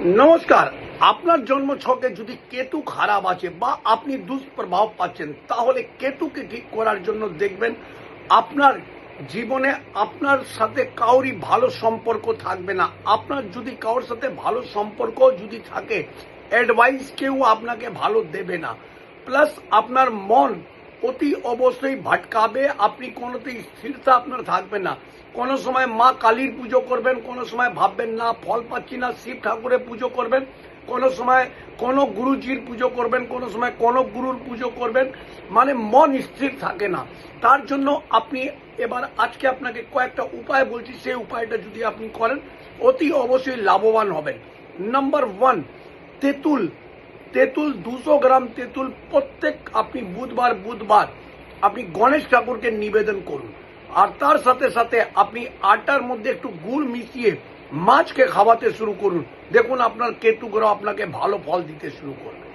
নমস্কার। আপনার জন্ম ছকে যদি কেতু খারাপ আছে বা আপনি দুষ্প্রভাব পাচ্ছেন, তাহলে কেতুকে ঠিক করার জন্য দেখবেন আপনার জীবনে আপনার সাথে কাউরই ভালো সম্পর্ক থাকবে না। আপনার যদি কারোর সাথে ভালো সম্পর্ক যদি থাকে অ্যাডভাইস কেউ আপনাকে ভালো দেবে না। প্লাস আপনার মন অতি অবশ্যই ভাটকাবে, আপনি কোনোতেই স্থিরতা আপনার থাকবে না। কোনো সময় মা কালীর পুজো করবেন, কোনো সময় ভাববেন, না, ফল পাচ্ছি না, শিব ঠাকুরের পুজো করবেন। কোনো সময় কোনো গুরুজির পুজো করবেন, কোনো সময় কোনো গুরুর পুজো করবেন। মানে মন স্থির থাকে না। তার জন্য আপনি এবার আজকে আপনাকে কয়েকটা উপায় বলছি, সেই উপায়টা যদি আপনি করেন, অতি অবশ্যই লাভবান হবেন। নাম্বার ওয়ান তেঁতুল তেঁতুল, দুশো গ্রাম তেঁতুল প্রত্যেক আপনি বুধবার বুধবার আপনি গণেশ ঠাকুরকে নিবেদন করুন। আর তার সাথে সাথে আপনি আটার মধ্যে একটু গুড় মিশিয়ে মাছকে খাওয়াতে শুরু করুন। দেখুন আপনার কেতু গ্রহ আপনাকে ভালো ফল দিতে শুরু করবে।